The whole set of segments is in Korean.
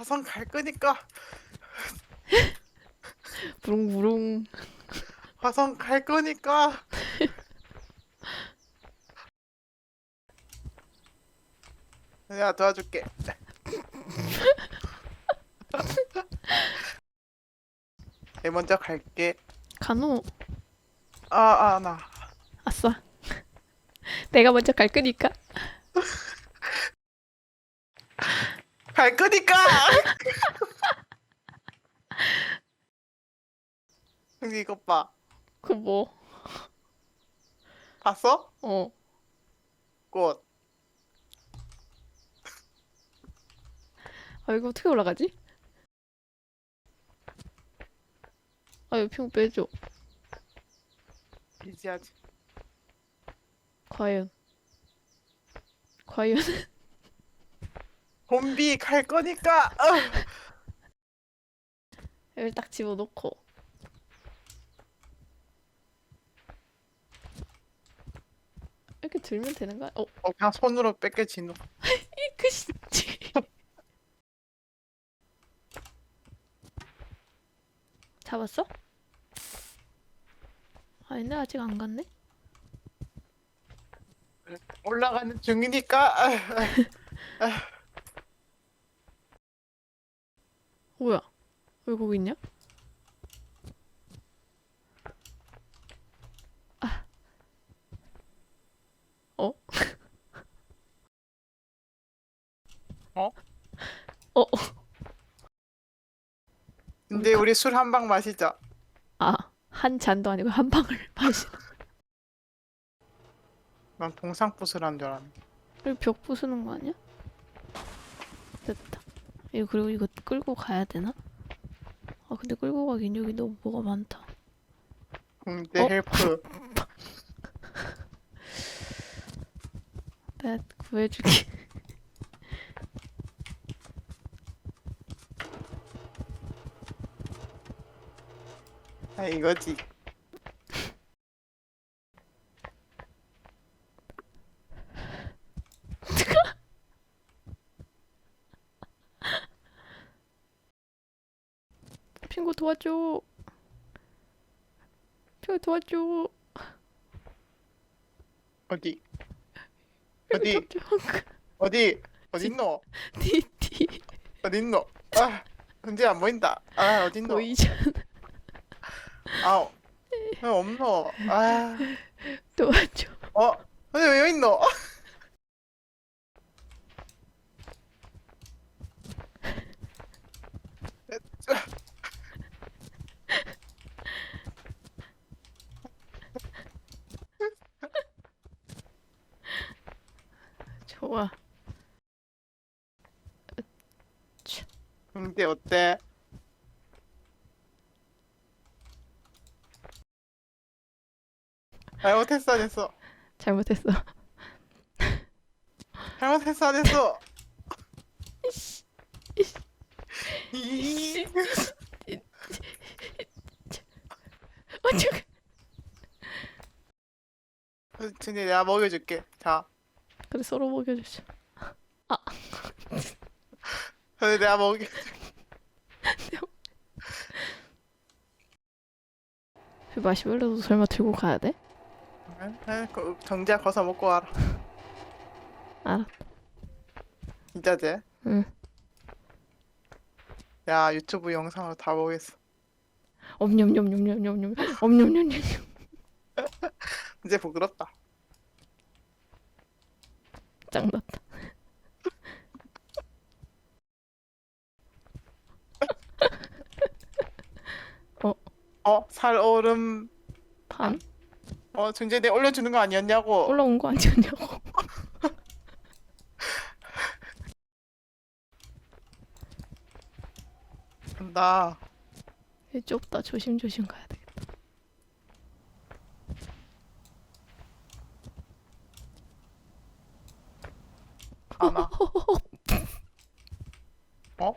화성 갈 거니까 부릉부릉. 화성 갈 거니까 내가 도와줄게 내 먼저 갈게 간호. 아아나 아싸. 내가 먼저 갈 거니까. 갈 거니까 형님 이것 봐 그 뭐? 봤어? 어. 꽃 아 이거 어떻게 올라가지? 아 이거 핑 빼줘. 이지하지 과연. 과연. 봄비 갈 거니까 어. 여기 딱 집어넣고. 이렇게 들면 되는 거야? 어, 어 그냥 손으로 뺏겨 진우 그 씨. 잡았어? 아닌데 아직 안 갔네? 올라가는 중이니까 아, 뭐야? 왜 거기 있냐? 아. 어? 어? 어? 이제 우리 술 한 방 마시자 아, 한 잔도 아니고 한 방울 마시는. 난 동상 부스란 줄 알았네 여기 벽 부수는 거 아니야? 됐다. 이거 그리고 이거 끌고 가야 되나? 아 근데 끌고 가긴 여기 너무 뭐가 많다. 공대 어? 헬프 내가 구해줄게. 아 이거지 핑구 도와줘. 핑구 도와줘. 어디 어디? 도와줘. 어디 어딨노 디디 어딨노 아 현재 안 보인다 아 어딨노 보이잖아. 아 왜 없노 아 도와줘. 어? 근데 왜 있노? 좋아. 근데 어때? 잘못했어 안 했어 잘못했어. 잘못했어 안 했어 이- 어쩌? 근데 내가 먹여줄게 자 그래 서로 먹여주자. 근데 내가 그 마시멜로도 설마 들고 가야 돼? 그 정지야 거서 먹고 와라 알아. 진짜지? 응. 야 유튜브 영상으로 다 보겠어 엄냠냠냠냠냠냠 엄냠냠냠. 이제 부끄럽다 짱났다. 어? 살얼음 반어 정재 내 올려주는 거 아니었냐고 올라온 거 아니었냐고. 간다 얘 좁다. 조심조심 가야 되 안와 어?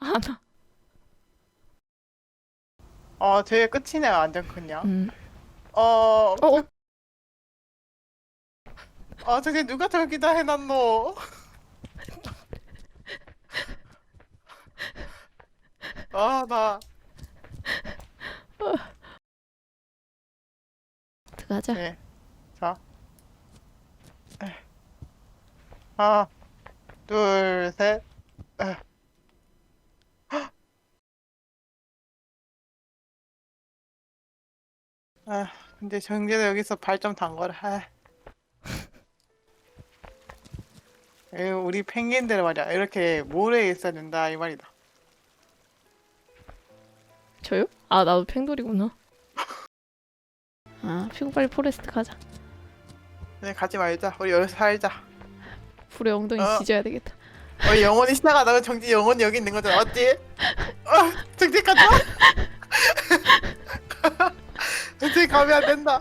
하나. 어 되게 끝이네 완전 그냥 음. 어 어. 어. 아 저게 누가 저기다 해놨노 아, 나. 들어가자. 네. 자. 에. 하나, 둘, 셋. 에. 아, 근데 정재도 여기서 발 좀 담거라. 아. 에휴, 우리 펭귄들 말이야. 이렇게 모래에 있어야 된다 이 말이다. 저요? 아 나도 팽돌이구나. 아 피고 빨리 포레스트 가자. 근데 가지 말자. 우리 여기서 살자. 불에 엉덩이 어. 뒤져야 되겠다. 어, 영혼이 시작하다가 정지 영혼이 여기 있는 거잖아. 어찌? 어, 정지 가자. 정지 가면 안 된다.